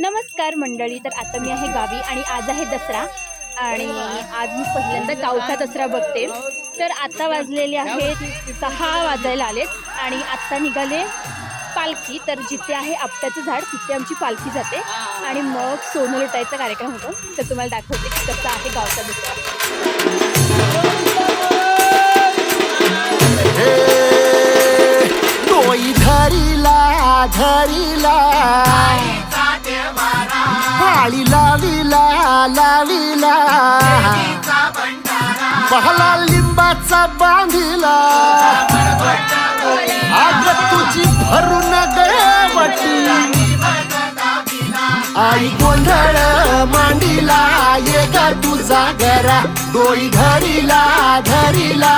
नमस्कार मंडळी तर आता मी आहे गावी आणि आज आहे दसरा. आणि आज मी पहिल्यांदा गावचा दसरा बघते. तर आता वाजलेले आहेत सहा वाजायला आलेत आणि आत्ता निघाले पालखी. तर जिथे आहे आपट्याचं झाड तिथे आमची पालखी जाते. आणि मग सोनं लुटायचा कार्यक्रम होतो. तर तुम्हाला दाखवते की कसा आहे गावचा दसरा. पाळी लाविला लाविला पहला लिंबाचा बांधिला. आग तुझी भरून गवटी आई गोंधळ मांडीला ये ग तुझा घरा डोई धरीला धरीला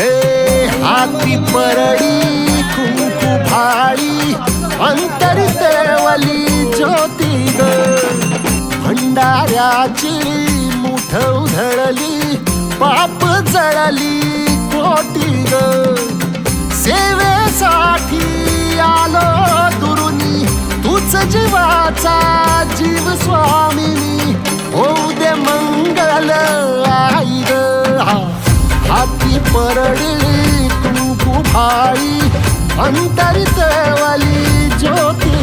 हे हाती परडी कुंकू भाळी अंतरतेवली ज्योती ग. भंडाऱ्याची मुठ उधळली पाप जळली कोटी ग. सेवेसाठी आलो दुरुनी तूच जीवाचा जीव स्वा हाती परडी कुंकू भाई अंतरित ज्योती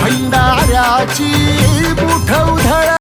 भंडाऱ्याची मुठ उधळ